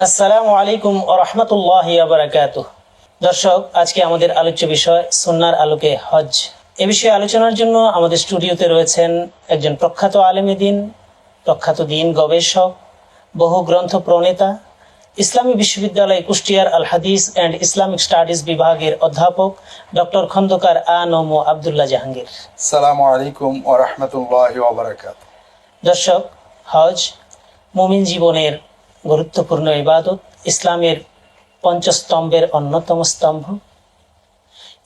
আসসালামু আলাইকুম ও রহমতুল্লাহ বারাকাত দর্শক আজকে আমাদের আলোচ্য বিষয় সুন্নার আলোকে হজ এ বিষয়ে আলোচনার জন্য আমাদের স্টুডিওতে রয়েছেন একজন প্রখ্যাত আলেমী দিন প্রখ্যাত দিন গবেষক বহু গ্রন্থ প্রণেতা ইসলামী বিশ্ববিদ্যালয় কুষ্টিয়ার আল হাদিস অ্যান্ড ইসলামিক স্টাডিজ বিভাগের অধ্যাপক ডক্টর খন্দকার আ নম আবদুল্লাহ জাহাঙ্গীর। সালামু আলাইকুম ও রহমতুল্লাহ দর্শক হজ মুমিন জীবনের গুরুত্বপূর্ণ ইবাদত ইসলামের পঞ্চস্তম্ভের অন্যতম স্তম্ভ।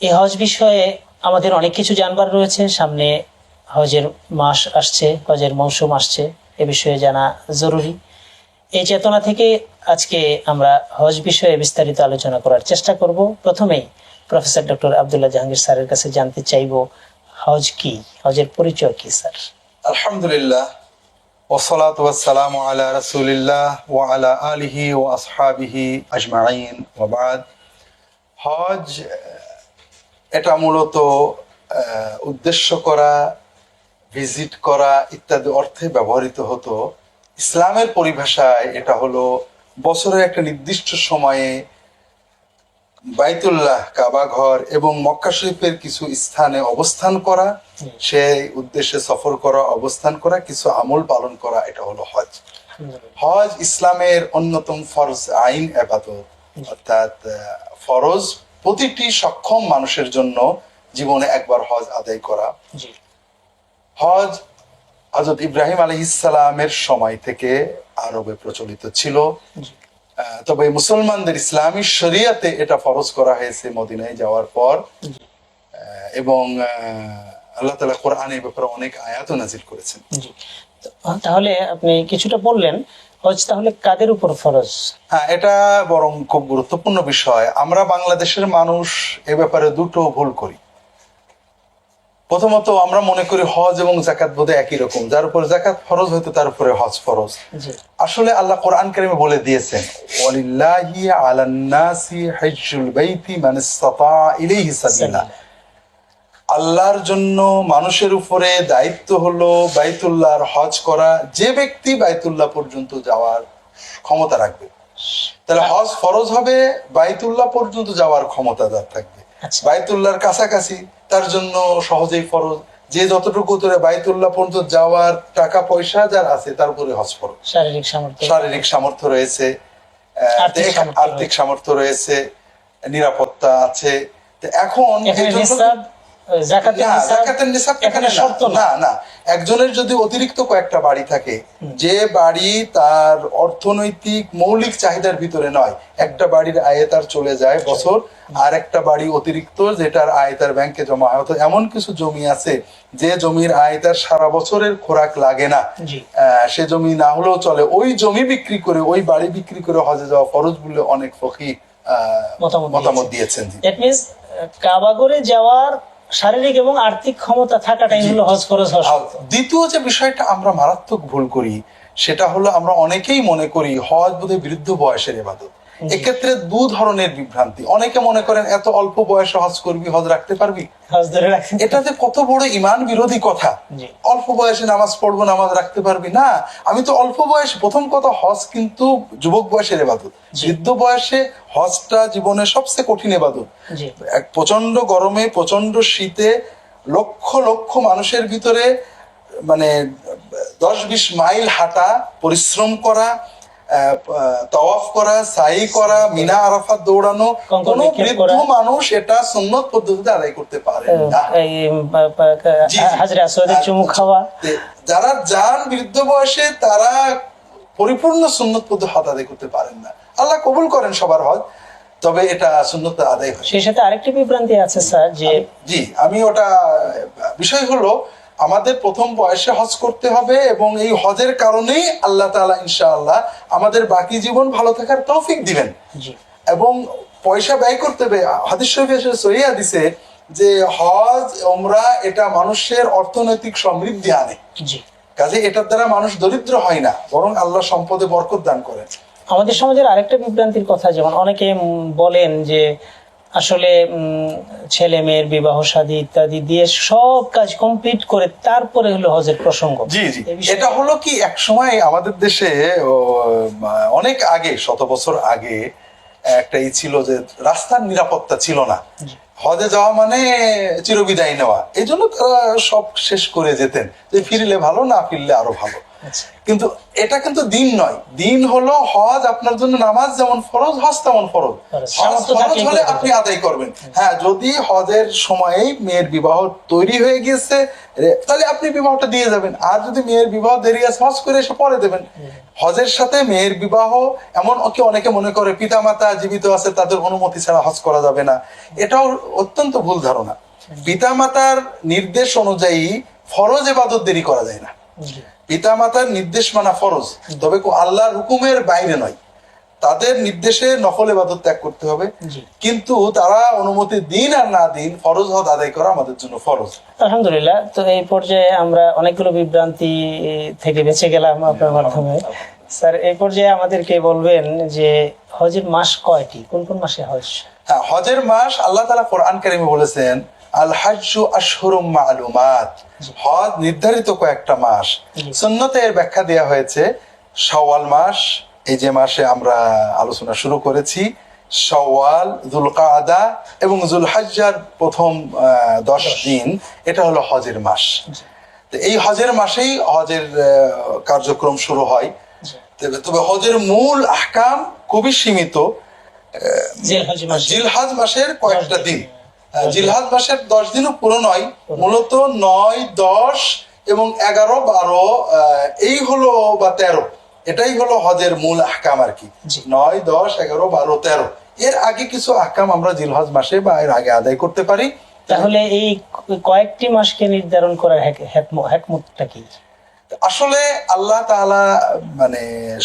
এই হজ বিষয়ে আমাদের অনেক কিছু জানবার রয়েছে। সামনে হজের মাস আসছে, হজের মৌসুম আসছে, এ বিষয়ে জানা জরুরি। এই চেতনা থেকে আজকে আমরা হজ বিষয়ে বিস্তারিত আলোচনা করার চেষ্টা করব। প্রথমেই প্রফেসর ডক্টর আবদুল্লাহ জাহাঙ্গীর স্যারের কাছে জানতে চাইব, হজ কি? হজের পরিচয় কি, স্যার? আলহামদুলিল্লাহ ওসলাত ওয়াসালাম আলা রাসূলিল্লাহ ওয়া আলা আলিহি ওয়া আসহাবিহি ওয়া হজ, এটা মূলত উদ্দেশ্য করা, ভিজিট করা ইত্যাদি অর্থে ব্যবহৃত হতো। ইসলামের পরিভাষায় এটা হলো, বছরের একটা নির্দিষ্ট সময়ে বাইতুল্লাহ, কাবা ঘর এবং মক্কা শরীফের কিছু স্থানে অবস্থান করা সেই উদ্দেশ্যে সফর করা অবস্থান করা কিছু আমল পালন করা এটা হলো হজ। হজ ইসলামের অন্যতম ফরজ আইন এবাদত অর্থাৎ ফরজ প্রতিটি সক্ষম মানুষের জন্য জীবনে একবার হজ আদায় করা। হজ হজরত ইব্রাহিম আলহিসালামের সময় থেকে আরবে প্রচলিত ছিল। তবে মুসলমানদের ইসলামী শরিয়াতে এটা ফরজ করা হয়েছে মদিনায় যাওয়ার পর। আহ, এবং আহ, আল্লাহ তালা কোরআন ব্যাপারে অনেক আয়াত নাজির করেছেন। তাহলে আপনি কিছুটা বললেন হজ তাহলে কাদের উপর ফরজ? হ্যাঁ এটা বরং খুব গুরুত্বপূর্ণ বিষয়। আমরা বাংলাদেশের মানুষ এ ব্যাপারে দুটো ভুল করি। প্রথমত আমরা মনে করি হজ এবং জাকাত বোধহয় একই রকম। যার উপর জাকাত ফরজ হয়তো তার উপরে হজ ফরজ। আসলে আল্লাহ কোরআন কারিমে বলে দিয়েছেন ওয়ালিল্লাহি আলান্নাসি হজ্জুল বাইতি মান ইসতাতা ইলাইহি সাবিলা। আল্লাহর জন্য মানুষের উপরে দায়িত্ব হলো বাইতুল্লাহর হজ করা যে ব্যক্তি বাইতুল্লাহ পর্যন্ত যাওয়ার ক্ষমতা রাখবে। তাহলে হজ ফরজ হবে বাইতুল্লাহ পর্যন্ত যাওয়ার ক্ষমতা যার থাকবে। আচ্ছা। বাইতুল্লাহর কাছাকাছি তার জন্য সহজেই ফরজ। যে যতটুকু তোরে বাইতুল্লাহ পর্যন্ত যাওয়ার টাকা পয়সা যার আছে তার উপরে হজ ফরজ। শারীরিক সামর্থ্য। শারীরিক সামর্থ্য রয়েছে আর্থিক সামর্থ্য রয়েছে। নিরাপত্তা আছে। এখন এখানে শর্ত না। না একজনের যদি অতিরিক্ত কয়েকটা বাড়ি থাকে যে বাড়ি তার অর্থনৈতিক মৌলিক চাহিদার ভিতরে নয় একটা বাড়ির আয়ে তার চলে যায় বছর আর একটা বাড়ি অতিরিক্ত যেটার আয় তার ব্যাংকে জমা হয়। অর্থাৎ এমন কিছু জমি আছে যে জমির আয় তার সারা বছরের খোরাক লাগে না। সে জমি না হলেও চলে। ওই জমি বিক্রি করে ওই বাড়ি বিক্রি করে হজে যাওয়া ফরজ বলে অনেক ফকি মতামত দিয়েছেন। কাবাগরে যাওয়ার শারীরিক এবং আর্থিক ক্ষমতা থাকাটাই হলো হজ খরচ দ্বিতীয় যে বিষয়টা আমরা মারাত্মক ভুল করি সেটা হলো আমরা অনেকেই মনে করি হজ বোধহয় বৃদ্ধ বয়সের এবাদত এক্ষেত্রে দু ধরনের বিভ্রান্তি। অনেকে মনে করেন এত অল্প বয়সে হজ করবি হজ রাখতে পারবি? এটা যে কত বড় ইমান বিরোধী কথা। অল্প বয়সে নামাজ পড়ব নামাজ রাখতে পারবি? না। আমি তো অল্প বয়সে প্রথম কথা হজ কিন্তু যুবক বয়সের এবাদত। বৃদ্ধ বয়সে হজটা জীবনের সবচেয়ে কঠিন এবাদত। এক প্রচণ্ড গরমে প্রচণ্ড শীতে লক্ষ লক্ষ মানুষের ভিতরে মানে দশ বিশ মাইল হাঁটা পরিশ্রম করা তওয়াফ করা সাই করা মিনা আরাফাত দৌড়ানো কোন বৃদ্ধ মানুষ এটা সুন্নত পদ্ধতিতে আদায় করতে পারে। হাজরে আসওয়াদের চুমু খাওয়া। যারা যান বৃদ্ধ বয়সে তারা পরিপূর্ণ সুন্নত পদ্ধতি হজ আদায় করতে পারেন না। আল্লাহ কবুল করেন সবার হজ তবে এটা সুন্নত আদায় হয়। সেই সাথে আরেকটি বিভ্রান্তি আছে স্যার যে জি আমি ওটা বিষয় হলো আমাদের প্রথম বয়সে হজ করতে হবে এবং এই হজের কারণেই আল্লাহ তাআলা ইনশাআল্লাহ আমাদের বাকি জীবন ভালো থাকার তৌফিক দিবেন। জি। এবং পয়সা ব্যয় করতে হবে। হাদিস শরীফে এসে সহিয়া দিছে যে হজ ওমরা এটা মানুষের অর্থনৈতিক সমৃদ্ধি আনে। জি। কাজে এটার দ্বারা মানুষ দরিদ্র হয় না বরং আল্লাহ সম্পদে বরকত দান করেন। আমাদের সমাজের আরেকটা বিভ্রান্তির কথা যেমন অনেকে বলেন যে আসলে ছেলে মেয়ের বিবাহ শাদী ইত্যাদি দিয়ে সব কাজ কমপ্লিট করে তারপরে হলো হজের প্রসঙ্গ। জি জি। এটা হলো কি এক সময় আমাদের দেশে অনেক আগে শত বছর আগে একটা ই ছিল যে রাস্তার নিরাপত্তা ছিল না। হজে যাওয়া মানে চিরবিদায় নেওয়া। এই জন্য তারা সব শেষ করে যেতেন। যে ফিরলে ভালো না ফিরলে আরও ভালো। কিন্তু এটা কিন্তু দিন নয়। দিন হলো হজ আপনার জন্য নামাজ যেমন ফরজ হজ তেমন ফরজ। ফরজ। হজ ফরজ হলে আপনি আদায় করবেন। হ্যাঁ যদি হজের সময়েই মেয়ের বিবাহ তৈরি হয়ে গিয়েছে তাহলে আপনি বিবাহটা দিয়ে যাবেন। আর যদি মেয়ের বিবাহ দেরি আছে হজ করে এসে পরে দেবেন। হজের সাথে মেয়ের বিবাহ এমন কি অনেকে মনে করে পিতামাতা জীবিত আছে তাদের অনুমতি ছাড়া হজ করা যাবে না। এটাও অত্যন্ত ভুল ধারণা। পিতামাতার নির্দেশ অনুযায়ী ফরজ এবাদত দেরি করা যায় না। জি। পিতামাতার নির্দেশ মানা ফরজ তবে আল্লাহর হুকুমের বাইরে নয়। তাদের নির্দেশে নফল এবাদত ত্যাগ করতে হবে। কিন্তু তারা অনুমতি দিন আর না দিন ফরজ হদ আদায় করা আমাদের জন্য ফরজ। আলহামদুলিল্লাহ তো এই পর্যায়ে আমরা অনেকগুলো বিভ্রান্তি থেকে বেঁচে গেলাম আপনার মাধ্যমে। স্যার এই পর্যায়ে আমাদেরকে বলবেন যে হজের মাস কয়টি? কোন কোন মাসে হজ? হ্যাঁ হজের মাস আল্লাহ তালা কোরআন কারিমে বলেছেন আল হাজ্জু আশহুরুম মালুমাত। হজ নির্ধারিত কয়েকটা মাস। সুন্নতে এর ব্যাখ্যা দেওয়া হয়েছে শাওয়াল মাস এই যে মাসে আমরা আলোচনা শুরু করেছি শাওয়াল জুলকাদা এবং জুলহাজ্জার প্রথম দশ দিন এটা হলো হজের মাস। তো এই হজের মাসেই হজের কার্যক্রম শুরু হয়। তবে- তবে হজের মূল আহকাম খুবই সীমিত হজ জিলহাজ মাসের কয়েকটা দিন। জিলহাজ মাসের দশ দিনও পুরো নয় মূলত নয় দশ এবং এগারো বারো এই হলো বা তেরো। এটাই হলো হজের মূল আহকাম আর কি। নয় দশ এগারো বারো তেরো। এর আগে কিছু আহকাম আমরা জিলহজ মাসে বা এর আগে আদায় করতে পারি। তাহলে এই কয়েকটি মাসকে নির্ধারণ করার হ্যাক- হ্যাকম- হ্যাকমতটা কি? আসলে আল্লাহ তাআলা মানে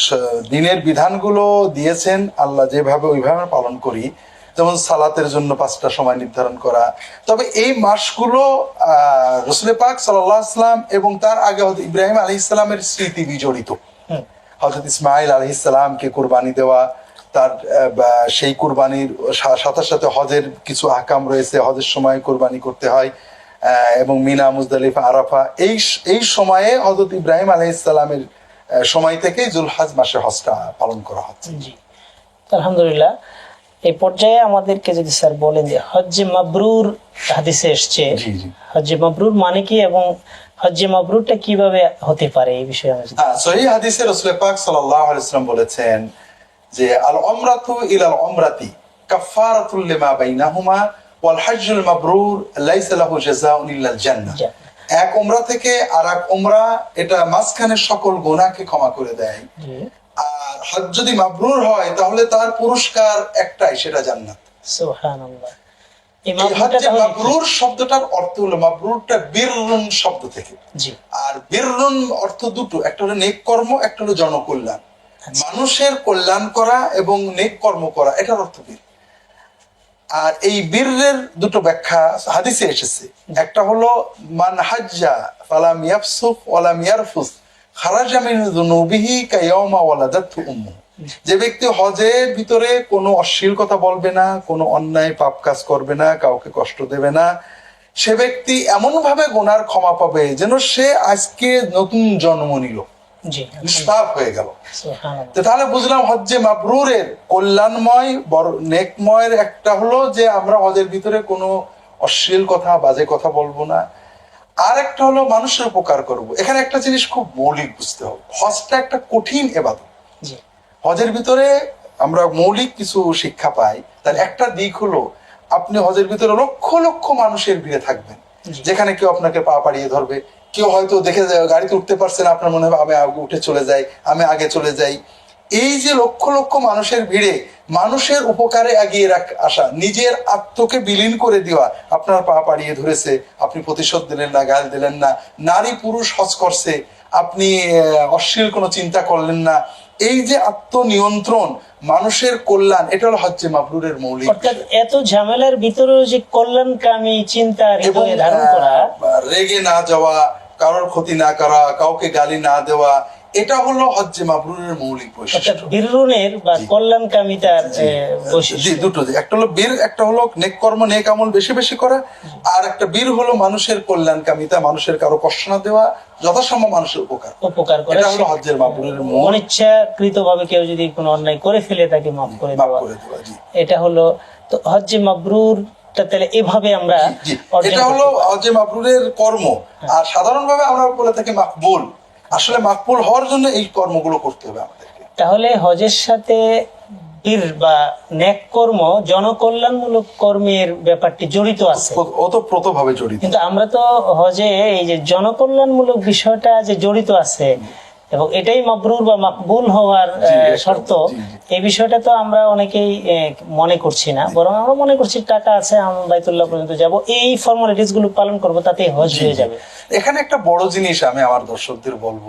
দিনের বিধানগুলো দিয়েছেন। আল্লাহ যেভাবে ওইভাবে পালন করি। যেমন সালাতের জন্য পাঁচটা সময় নির্ধারণ করা। তবে এই মাসগুলো আহ রসুল পাক সাল্লাম এবং তার আগে হয়তো ইব্রাহিম আলী ইসলামের স্মৃতি বিজড়িত। হজরত ইসমাইল আলহ ইসলামকে কোরবানি দেওয়া তার সেই কোরবানির সাথে সাথে হজের কিছু আহকাম রয়েছে হজের সময় কোরবানি করতে হয় আহ, এবং মিনা মুজদালিফা আরাফা এই এই সময়ে হজরত ইব্রাহিম আলহ ইসলামের সময় থেকেই জুলহাজ মাসে হজটা পালন করা হচ্ছে। আলহামদুলিল্লাহ। এই পর্যায়ে আমাদেরকে যদি স্যার বলেন যে হজ্জে মাবরুর হাদিসে এসছে হজ্জে মাবরুর মানে কি এবং হজ্জে মাবরুরটা কীভাবে হতে পারে এই বিষয়ে আমি সহি হাদিসে রসুল পাক সাল্লাল্লাহু আলাইহি ওয়াসাল্লাম বলেছেন যে আল উমরাতু ইলাল উমরাতি কাফারাতুল লিমা বাইনাহুমা ওয়াল হজ্জুল মাবরুর লাইসা লাহু জাযাউন ইল্লাল জান্নাহ এক উমরা থেকে আর এক উমরা এটা মাঝখানে সকল গুনাহকে ক্ষমা করে দেয়। হজ যদি মাবরুর হয় তাহলে তার পুরস্কার একটাই সেটা জান্নাত। সুবহানাল্লাহ? মাবরুর শব্দটার অর্থ হলো মাবরুরটা বীররুন শব্দ থেকে। আর বীররুন অর্থ দুটো একটা হলো নেক কর্ম একটা হলো জনকল্যাণ। আচ্ছা। মানুষের কল্যাণ করা এবং নেক কর্ম করা এটার অর্থ বীর আর এই বীরের দুটো ব্যাখ্যা হাদিসে এসেছে। একটা হলো মান হাজ্জা ফালাম ইয়াফসুক ওয়ালাম ইয়ারফুস। যে ব্যক্তি হজের ভিতরে কোনো অশ্লীল কথা বলবে না কোনো অন্যায় পাপ কাজ করবে না কাউকে কষ্ট দেবে না সে ব্যক্তি এমন ভাবে গোনার ক্ষমা পাবে যেন সে আজকে নতুন জন্ম নিল। নিষ্পাপ হয়ে গেল। তাহলে বুঝলাম হজ্জে মাবরুরের কল্যাণময় বড় নেকময়ের একটা হলো যে আমরা হজের ভিতরে কোনো অশ্লীল কথা বাজে কথা বলব না। আর একটা হলো মানুষের উপকার করব। এখানে একটা জিনিস খুব মৌলিক বুঝতে হবে। হজটা একটা কঠিন এবাদত। হজের ভিতরে আমরা মৌলিক কিছু শিক্ষা পাই। তার একটা দিক হলো আপনি হজের ভিতরে লক্ষ লক্ষ মানুষের ভিড়ে থাকবেন। যেখানে কেউ আপনাকে পা পাড়িয়ে ধরবে। কেউ হয়তো দেখে যায়, গাড়িতে উঠতে পারছে না। আপনার মনে হবে আমি আগে উঠে চলে যাই আমি আগে চলে যাই। এই যে লক্ষ লক্ষ মানুষের ভিড়ে মানুষের উপকারে এগিয়ে রাখ আসা নিজের আত্মকে বিলীন করে দেওয়া আপনার পা পাড়িয়ে ধরেছে। আপনি প্রতিশোধ দিলেন না গাল দিলেন না নারী পুরুষ হজ করছে আপনি অশ্লীল কোনো চিন্তা করলেন না। এই যে আত্মনিয়ন্ত্রণ মানুষের কল্যাণ এটা হলো হচ্ছে মাবরুরের মৌলিক অর্থাৎ এত ঝামেলার ভিতরেও যে কল্যাণকামী চিন্তা এবং রেগে না যাওয়া কারোর ক্ষতি না করা কাউকে গালি না দেওয়া এটা হলো হজ্জে মাবরুরের মৌলিক বৈশিষ্ট্য। বীররুনের বা কল্যাণকামিতার জি। বৈশিষ্ট্য। দুটো। একটা হলো বীর একটা হলো নেক কর্ম নেক আমল বেশি বেশি করা। আর একটা বীর হলো মানুষের কল্যাণকামিতা মানুষের কারও কষ্ট না দেওয়া যথাসম্ভব মানুষের উপকার উপকার করে। এটা হলো হজ্জের মাবরুরের মূল অনিচ্ছাকৃত ভাবে কেউ যদি কোনো অন্যায় করে ফেলে তাকে মাফ করে দেওয়া। করে দেওয়া জি। এটা হলো তো হজ্জে মাবরুরটা তাহলে এভাবে আমরা এটা হলো হজ্জে মাবরুরের কর্ম। আর সাধারণভাবে আমরা বলে থাকি মাকবুল আসলে মাকবুল হওয়ার জন্য এই কর্মগুলো করতে হবে আমাদেরকে। তাহলে হজের সাথে বীর বা ন্যাক কর্ম জনকল্যাণমূলক কর্মের ব্যাপারটি জড়িত আছে। ওতপ্রোতভাবে জড়িত। কিন্তু আমরা তো হজে এই যে জনকল্যাণমূলক বিষয়টা যে জড়িত আছে এবং এটাই মাবরুর বা মাকবুল হওয়ার শর্ত। এই বিষয়টা তো আমরা অনেকেই মনে করছি না। বরং আমরা মনে করছি টাকা আছে আমরা বাইতুল্লাহ পর্যন্ত যাব। এই ফর্মালিটিসগুলো পালন করব তাতে হজ হয়ে যাবে। এখানে একটা বড় জিনিস আমি আমার দর্শকদের বলব।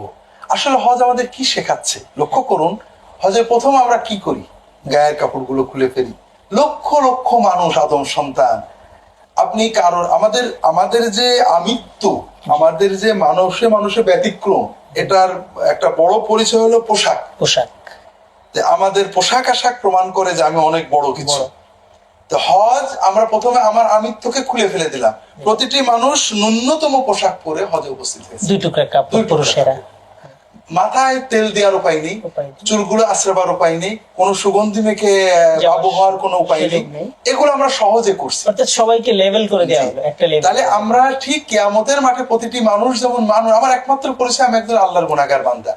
আসলে হজ আমাদের কি শেখাচ্ছে? লক্ষ্য করুন হজে প্রথম আমরা কি করি? গায়ের কাপড়গুলো খুলে ফেলি। লক্ষ লক্ষ মানুষ আদম সন্তান। আপনি কারোর আমাদের আমাদের যে আমিত্ব আমাদের যে মানুষে মানুষে ব্যতিক্রম এটার একটা বড় পরিচয় হলো পোশাক। পোশাক। আমাদের পোশাক আশাক প্রমাণ করে যে আমি অনেক বড় কিছু। তো হজ আমরা প্রথমে আমার আমিত্বকে খুলে ফেলে দিলাম। প্রতিটি মানুষ ন্যূনতম পোশাক পরে হজে উপস্থিত হয়েছে। দুই টুকরা কাপড় পুরুষেরা। মাথায় তেল দেওয়ার উপায় নেই। চুলগুলো আশ্রাবার উপায় নেই কোনো সুগন্ধি মেখে আবহাওয়ার কোনো উপায় নেই। এগুলো আমরা সহজে করছি। অর্থাৎ সবাইকে লেভেল করে দেওয়া হলো একটা লেভেল তাহলে আমরা ঠিক কিয়ামতের মাঠে প্রতিটি মানুষ যেমন মানুষ আমার একমাত্র পরিচয় আমি একজন আল্লাহর গুণাগার বান্দা।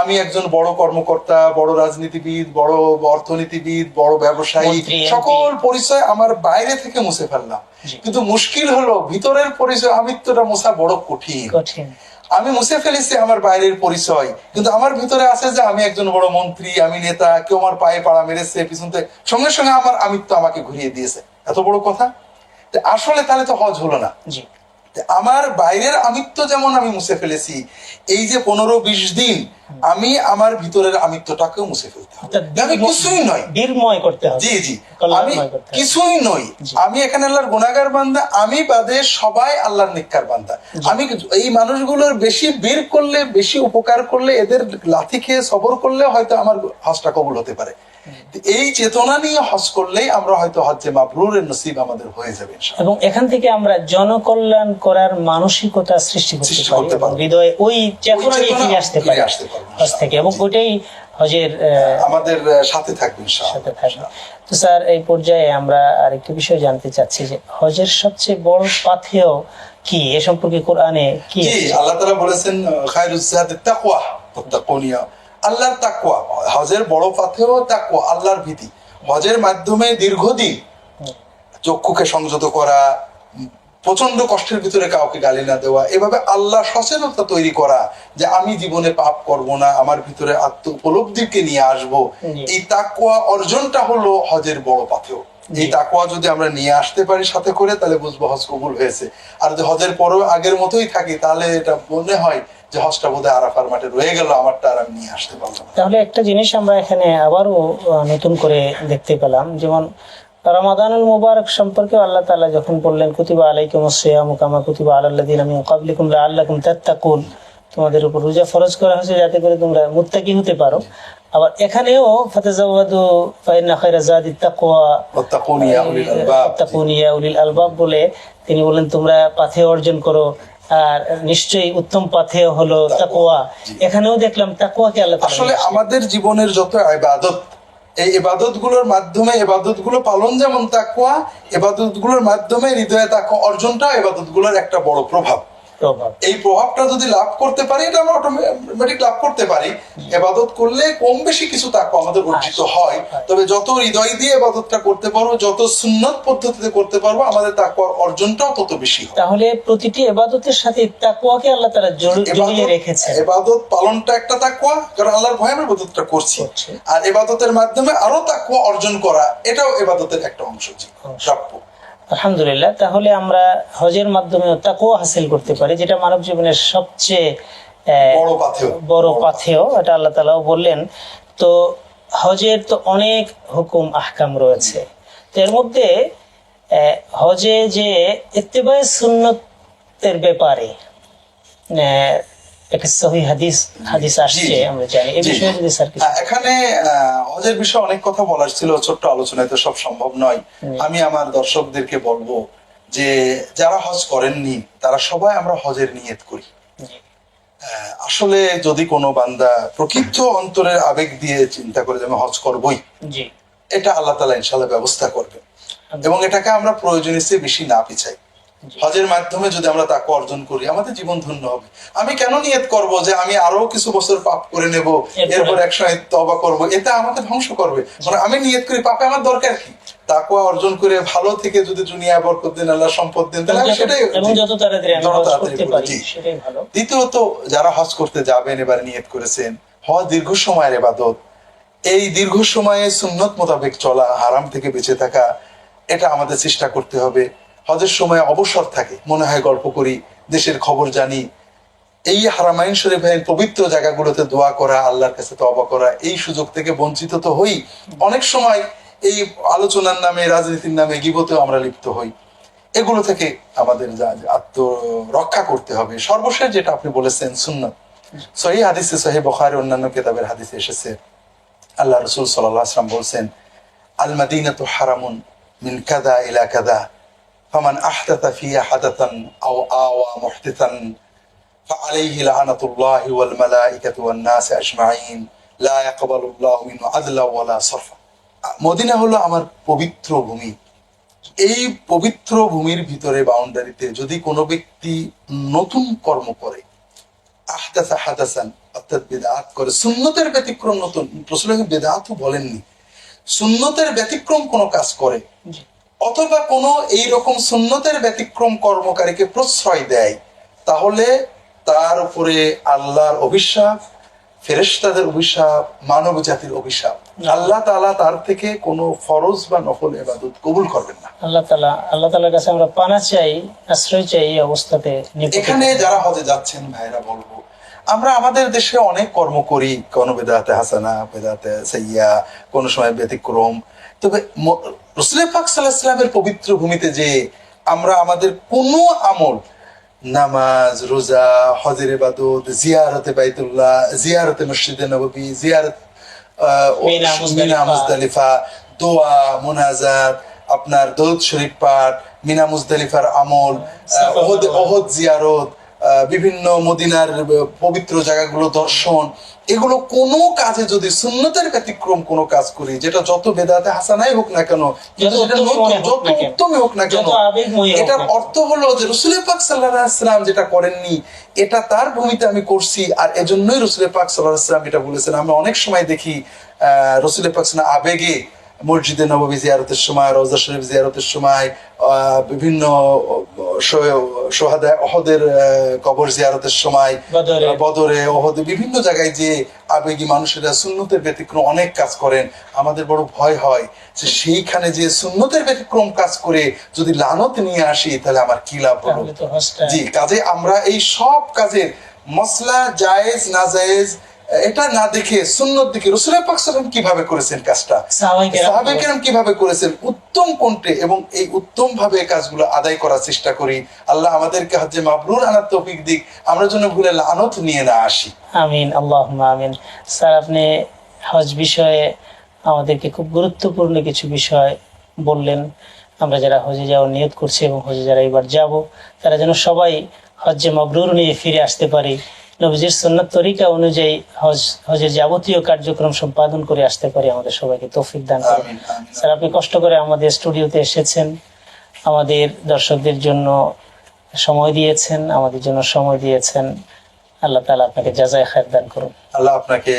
আমি একজন বড় কর্মকর্তা বড় রাজনীতিবিদ বড় অর্থনীতিবিদ বড় ব্যবসায়ী সকল পরিচয় আমার বাইরে থেকে মুছে ফেললাম। কিন্তু মুশকিল হলো ভিতরের পরিচয় আমিত্বটা মোছা বড় কঠিন। কঠিন। আমি মুছে ফেলেছি আমার বাইরের পরিচয়। কিন্তু আমার ভিতরে আছে যে আমি একজন বড় মন্ত্রী আমি নেতা কেউ আমার পায়ে পাড়া মেরেছে পিছনতে সঙ্গে সঙ্গে আমার আমিত্ব আমাকে ঘুরিয়ে দিয়েছে। এত বড় কথা? তো আসলে তাহলে তো হজ হলো না। জি। আমার বাইরের আমিত্ব যেমন আমি মুছে ফেলেছি এই যে পনেরো বিশ দিন আমি আমার ভিতরের আমিত্বটাকেও মুছে ফেলতে হবে। আমি কিছুই নয় বীরময় করতে হবে। জি জি। আমি। কিছুই নই। আমি এখানে আল্লাহর গুণাগার বান্দা আমি বাদে সবাই আল্লাহর নিকার বান্দা। আমি এই মানুষগুলোর বেশি বীর করলে বেশি উপকার করলে এদের লাথি খেয়ে সবর করলে হয়তো আমার হজটা কবুল হতে পারে। এই চেতনা নিয়ে হজ করলেই আমরা হয়তো হজ্জে মাবরুরের নসিব আমাদের হয়ে যাবে এবং এখান থেকে আমরা জনকল্যাণ করার মানসিকতা সৃষ্টি করতে সৃষ্টি পারি হৃদয়ে ওই চেতনা নিয়ে ফিরে আসতে পারি। হজ থেকে এবং ওইটাই হজের আমাদের সাথে থাকবে ইনশাআল্লাহ। সাথে থাকবে। তো স্যার এই পর্যায়ে আমরা আরেকটি বিষয় জানতে চাচ্ছি যে হজের সবচেয়ে বড় পাথেয় কি? এ সম্পর্কে কোরআনে কি আল্লাহ তাআলা বলেছেন খায়রুজ জাদ তাকওয়া তাত্তাকুনিয়া আল্লাহর তাকওয়া হজের বড় পাথেও তাকওয়া আল্লাহর ভীতি। হজের মাধ্যমে দীর্ঘদিন চক্ষুকে সংযত করা প্রচণ্ড কষ্টের ভিতরে কাউকে গালি না দেওয়া এভাবে আল্লাহ সচেতনতা তৈরি করা যে আমি জীবনে পাপ করব না আমার ভিতরে আত্ম উপলব্ধিকে নিয়ে আসব। এই তাকওয়া অর্জনটা হলো হজের বড় পাথেও এই জি। তাকওয়া যদি আমরা নিয়ে আসতে পারি সাথে করে তাহলে বুঝব হজ কবুল হয়েছে। আর যদি হজের পরেও আগের মতোই থাকি তাহলে এটা মনে হয় যে হজটা বোধহয় আরাফার মাঠে রয়ে গেল আমারটা আর আমি নিয়ে আসতে পারলাম তাহলে একটা জিনিস আমরা এখানে আবারও নতুন করে দেখতে পেলাম যেমন রমাদানুল মুবারক সম্পর্কে আল্লাহ তাআলা যখন বললেন কুতিবা আলাইকুম সিয়াম কামা কুতিবা আলাল্লাযিনা মিন ক্বাবলিকুম লাআল্লাকুম তাত্তাকুন। তোমাদের উপর রোজা ফরজ করা হয়েছে যাতে করে তোমরা মুত্তাকি হতে পারো। আবার এখানেও ফাতাজাওয়াদু ফাইন্না খায়রা যাদিত তাকওয়া। ওয়াত্তাকুন উলিল আলবাব। বলে তিনি বলেন তোমরা পাথে অর্জন করো আর নিশ্চয়ই উত্তম পাথে হলো তাকওয়া। এখানেও দেখলাম তাকওয়াকে আল্লাহ আসলে আমাদের জীবনের যত ইবাদত এই এবাদতগুলোর মাধ্যমে এবাদতগুলো পালন যেমন তাকুয়া এবাদতগুলোর মাধ্যমে হৃদয়ে তাকুয়া অর্জনটা এবাদতগুলোর একটা বড় প্রভাব প্রভাব। এই প্রভাবটা যদি লাভ করতে পারি এটা আমরা অটোমেটিক লাভ করতে পারি। এবাদত করলে কম বেশি কিছু তাকুয়া আমাদের অর্জিত হয় তবে যত হৃদয় দিয়ে এবাদতটা করতে পারব যত সুন্নত পদ্ধতিতে করতে পারব আমাদের তাকুয়ার অর্জনটাও তত বেশি হয় তাহলে প্রতিটি এবাদতের সাথে তাকুয়াকে আল্লাহ তারা জড়িয়ে রেখেছেন। এবাদত পালনটা একটা তাকুয়া কারণ আল্লাহর ভয়ে আমরা এবাদতটা করছি। আর এবাদতের মাধ্যমে আরও তাকুয়া অর্জন করা এটাও এবাদতের একটা অংশ। প্রাপ্য। আলহামদুলিল্লাহ তাহলে আমরা হজের মাধ্যমে তাকেও হাসিল করতে পারি যেটা মানব জীবনের সবচেয়ে বড় পাথেয়। এটা আল্লাহ তালাও বললেন। তো হজের তো অনেক হুকুম আহকাম রয়েছে। তো এর মধ্যে আহ, হজে যে ইত্তেবায় সুন্নতের ব্যাপারে আহ, একটি সহি হাদিস হাদিস আসছে আমরা জানি। এই বিষয়ে যদি স্যার এখানে আহ, হজের বিষয়ে অনেক কথা বলার ছিল ছোট্ট আলোচনায় তো সব সম্ভব নয়। আমি আমার দর্শকদেরকে বলব যে যারা হজ করেননি তারা সবাই আমরা হজের নিয়ত করি। আসলে যদি কোনো বান্দা প্রকৃত অন্তরের আবেগ দিয়ে চিন্তা করে যে আমি হজ করবই এটা আল্লাহ তালা ইনশাল্লাহ ব্যবস্থা করবে এবং এটাকে আমরা প্রয়োজনের চেয়ে বেশি না পিছাই। হজের মাধ্যমে যদি আমরা তাকে অর্জন করি আমাদের জীবন ধন্য হবে। আমি কেন নিয়ত করব যে আমি আরও কিছু বছর পাপ করে নেব এরপর। একসময় তবা করব? এটা আমাকে ধ্বংস করবে। মানে আমি নিয়ত করি পাপে আমার দরকার কি? তাকুয়া অর্জন করে ভালো থেকে যদি দুনিয়া বরকত দিন আল্লাহ সম্পদ দিন তাহলে আমি সেটাই যত তাড়াতাড়ি দ্বিতীয়ত যারা হজ করতে যাবেন এবার নিয়ত করেছেন হজ দীর্ঘ সময়ের এবাদত এই দীর্ঘ সময়ে সুন্নত মোতাবেক চলা হারাম থেকে বেঁচে থাকা এটা আমাদের চেষ্টা করতে হবে। হজের সময় অবসর থাকে। মনে হয় গল্প করি, দেশের খবর জানি। এই হারামাইন শরীফের পবিত্র জায়গাগুলোতে দোয়া করা, আল্লাহর কাছে তবা করা, এই সুযোগ থেকে বঞ্চিত তো হই। অনেক সময় এই আলোচনার নামে, রাজনীতির নামে গিবতেও আমরা লিপ্ত হই। এগুলো থেকে আমাদের যা আত্মরক্ষা করতে হবে। সর্বশেষ যেটা আপনি বলেছেন, সুন্নত। সহি হাদিসে, সহি বখারি, অন্যান্য কেতাবের হাদিসে এসেছে। আল্লাহ রসুল সাল্লাহ আসলাম বলছেন আল মাদিনাতু হারামুন মিন কাদা ইলা কাদা ফামান আহদাতা ফিয়া হাদাতান আও আওয়া মুহদিতান فعليه لعنة الله والملائكة والناس أجمعين لا يقبل الله منه عدلا ولا صرفا মদিনা হলো আমার পবিত্র ভূমি এই পবিত্র ভূমির ভিতরে বাউন্ডারিতে যদি কোনো ব্যক্তি নতুন কর্ম করে আহদাসা হাদাসান অর্থাৎ বেদাত করে সুন্নতের ব্যতিক্রম নতুন রসুল বেদাতও বলেননি সুন্নতের ব্যতিক্রম কোনো কাজ করে জি। অথবা কোনো এই রকম সুন্নতের ব্যতিক্রম কর্মকারীকে প্রশ্রয় দেয় তাহলে তার উপরে আল্লাহর অভিশাপ ফেরেশতাদের অভিশাপ মানব জাতির অভিশাপ আল্লাহ তালা তার থেকে কোনো ফরজ বা নকল এবাদত কবুল করবেন না। আল্লাহ তালা আল্লাহ তালার কাছে আমরা পানা চাই আশ্রয় চাই এই অবস্থাতে এখানে যারা হজে যাচ্ছেন ভাইরা বলব আমরা আমাদের দেশে অনেক কর্ম করি কোনো বেদাতে হাসানা বেদাতে সাইয়া কোনো সময় ব্যতিক্রম তবে ম- রসুল পাক সাল্লাহ সাল্লামের পবিত্র ভূমিতে যে আমরা আমাদের কোনো আমল নামাজ রোজা হজের ইবাদত জিয়ারতে বাইতুল্লাহ জিয়ারতে মসজিদে নববী জিয়ারত মিনা মুজদালিফা। দোয়া মোনাজাত আপনার দৌদ শরীফ পাঠ মিনা মুজদালিফার আমল ওহদ ওহদ জিয়ারত বিভিন্ন মদিনার পবিত্র জায়গাগুলো দর্শন এগুলো কোনো কাজে যদি সুন্নতের ব্যতিক্রম কোনো কাজ করি যেটা যত বেদাতে হাসানাই হোক না কেন কিন্তু যত উত্তমই হোক যত না কেন। উত্তমই হোক না কেন যত আবেগময়ী হোক এটার অর্থ হলো যে রসুল পাক সাল্লাম যেটা করেননি এটা তার ভূমিতে আমি করছি আর এজন্যই রসুল পাক সাল্লাম এটা বলেছেন আমরা অনেক সময় দেখি আহ রসুল পাক আবেগে মসজিদে নববী জিয়ারতের সময় রোজা শরীফ জিয়ারতের সময় বিভিন্ন সোহাদা অহদের কবর জিয়ারতের সময় বদরে। অহদে বিভিন্ন জায়গায় যে আবেগী মানুষেরা সুন্নতের ব্যতিক্রম অনেক কাজ করেন। আমাদের বড় ভয় হয় যে সেইখানে যে সুন্নতের ব্যতিক্রম কাজ করে যদি লানত নিয়ে আসি তাহলে আমার কি লাভ হলো জি কাজে আমরা এই সব কাজের মসলা জায়েজ না জায়েজ এটা না দেখে সুন্নত দিকে রসুল পাক সাল্লাম কীভাবে করেছেন কাজটা? সাহাবায়ে কেরাম সাহাবে কেরাম কীভাবে করেছেন? উত্তম কোনটে এবং এই উত্তম ভাবে কাজগুলো আদায় করার চেষ্টা করি। আল্লাহ আমাদেরকে হচ্ছে মাবরুর আনার তৌফিক দিক। আমরা যেন ভুলে লানত নিয়ে না আসি। আমিন আল্লাহ আমিন। স্যার আপনি হজ বিষয়ে আমাদেরকে খুব গুরুত্বপূর্ণ কিছু বিষয় বললেন। আমরা যারা হজে যাওয়ার নিয়ত করছি এবং হজে যারা এবার যাব তারা যেন সবাই হজ্জে মবরুর নিয়ে ফিরে আসতে পারি। নবজির সন্ন্যত তরিকা অনুযায়ী হজ হজের যাবতীয় কার্যক্রম সম্পাদন করে আসতে পারি আমাদের সবাইকে তৌফিক দান আমিন স্যার আপনি কষ্ট করে আমাদের স্টুডিওতে এসেছেন। আমাদের দর্শকদের জন্য সময় দিয়েছেন আমাদের জন্য সময় দিয়েছেন। আল্লাহ তালা আপনাকে যাজায় খায়ের দান করুন। আল্লাহ আপনাকে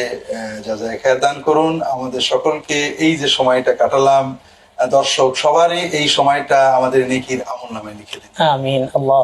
যা যা খেয়াল দান করুন। আমাদের সকলকে এই যে সময়টা কাটালাম দর্শক সবারই এই সময়টা আমাদের নেকির আমল নামে লিখে দিন। আমিন আল্লাহ